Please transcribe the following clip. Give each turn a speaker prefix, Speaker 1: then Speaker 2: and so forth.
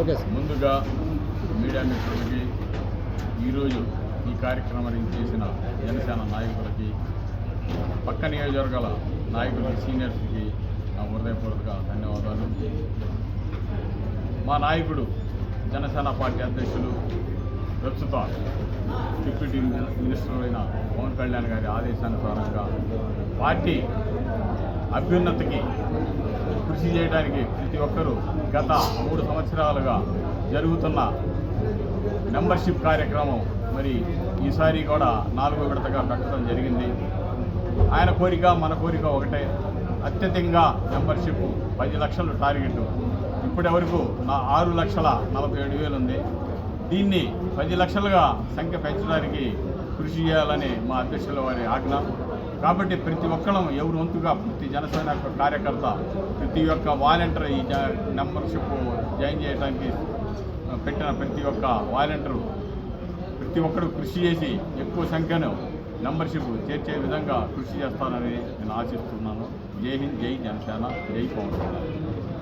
Speaker 1: Okay sir.
Speaker 2: ముందుగా media మిత్రులకి ఈరోజు ఈ కార్యక్రమాన్ని చేసిన జనసేన నాయకులకి పక్క నియోజకవర్గాల నాయకులకి సీనియర్స్కి నా హృదయపూర్వక ధన్యవాదాలు. మా నాయకుడు జనసేన పార్టీ అధ్యక్షులు ప్రస్తుత డిప్యూటీ మినిస్టర్ అయిన పవన్ కళ్యాణ్ గారి ఆదేశానుసారంగా పార్టీ అభ్యున్నతికి కృషి చేయడానికి ప్రతి ఒక్కరూ గత మూడు సంవత్సరాలుగా జరుగుతున్న మెంబర్షిప్ కార్యక్రమం మరి ఈసారి కూడా నాలుగో విడతగా పెట్టడం జరిగింది. ఆయన కోరిక మన కోరిక ఒకటే. అత్యధికంగా మెంబర్షిప్ పది లక్షలు టార్గెట్. ఇప్పటి వరకు నా ఆరు లక్షల నలభై ఏడు వేలు ఉంది. దీన్ని పది లక్షలుగా సంఖ్య పెంచడానికి కృషి చేయాలని మా అధ్యక్షుల వారి ఆజ్ఞ. కాబట్టి ప్రతి ఒక్కరం ఎవరు వంతుగా ప్రతి జనసేన యొక్క కార్యకర్త ప్రతి ఒక్క వాలంటీర్ ఈ మెంబర్షిప్ జాయిన్ చేయడానికి పెట్టిన ప్రతి ఒక్క వాలంటీరు ప్రతి ఒక్కరు కృషి చేసి ఎక్కువ సంఖ్యను మెంబర్షిప్ చేర్చే విధంగా కృషి చేస్తానని నేను ఆశిస్తున్నాను. జై హింద్ జై జనసేన జై పవన్ కళ్యాణ్.